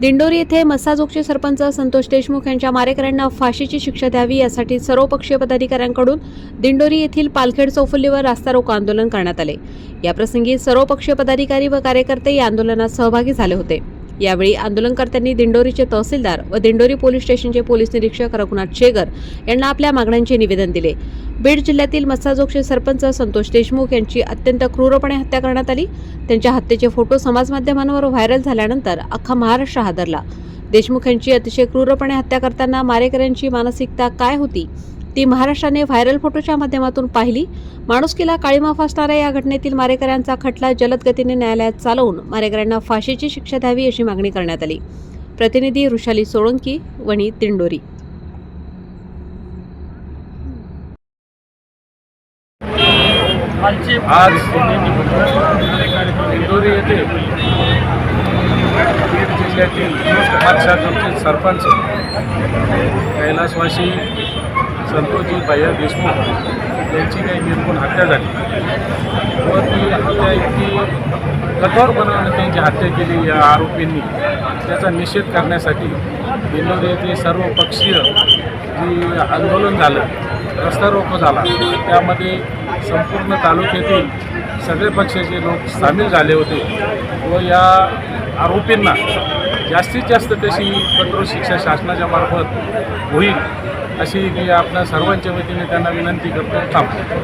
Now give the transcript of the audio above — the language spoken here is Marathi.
दिंडोरी येथे मसाजोगचे सरपंच संतोष देशमुख यांच्या मारेकऱ्यांना फाशीची शिक्षा द्यावी यासाठी सर्वपक्षीय पदाधिकाऱ्यांकडून दिंडोरी येथील पालखेड चौफुलीवर रास्ता रोको आंदोलन करण्यात आले. याप्रसंगी सर्वपक्षीय पदाधिकारी व कार्यकर्ते या आंदोलनात सहभागी झाले होते. यावेळी आंदोलनकर्त्यांनी दिंडोरीचे तहसीलदार व दिंडोरी पोलीस स्टेशनचे पोलीस निरीक्षक रघुनाथ शेगर यांना आपल्या मागण्यांचे निवेदन दिले. बीड जिल्ह्यातील मस्साजोगचे सरपंच संतोष देशमुख यांची अत्यंत क्रूरपणे हत्या करण्यात आली. त्यांच्या हत्येचे फोटो समाजमाध्यमांवर व्हायरल झाल्यानंतर अख्खा महाराष्ट्र हादरला. देशमुख यांची अतिशय क्रूरपणे हत्या करताना मारेकऱ्यांची मानसिकता काय होती? ती महाराष्ट्राने व्हायरल फोटोच्या माध्यमातून पाहिली. माणुसकीला काळीमा फासणाऱ्या या घटनेतील मारेकऱ्यांचा खटला जलद गतीने न्यायालयात चालवून मारेकऱ्यांना फाशीची शिक्षा द्यावी अशी मागणी करण्यात आली. प्रतिनिधी ऋषाली सोळंकी वणी तिंडोरी आज इंदोरी येथे बीड जिल्ह्यातील सरपंच कैलासवासी संतोषजी भैया देशमुख यांची काही निर्गुण हत्या झाली. व ती हत्या इतकी कठोरपणाने त्यांची हत्या केली या आरोपींनी. त्याचा निषेध करण्यासाठी विनोद येथे सर्व पक्षीय जी आंदोलन झालं रस्ता रोको झाला त्यामध्ये संपूर्ण तालुक्यातील सगळे पक्षाचे लोक सामील झाले होते व या आरोपींना जास्तीत जास्त तशी कठोर शिक्षा शासनाच्या मार्फत होईल. अशी मी आपल्या सर्वांच्या वतीने त्यांना विनंती करतो. थांबतो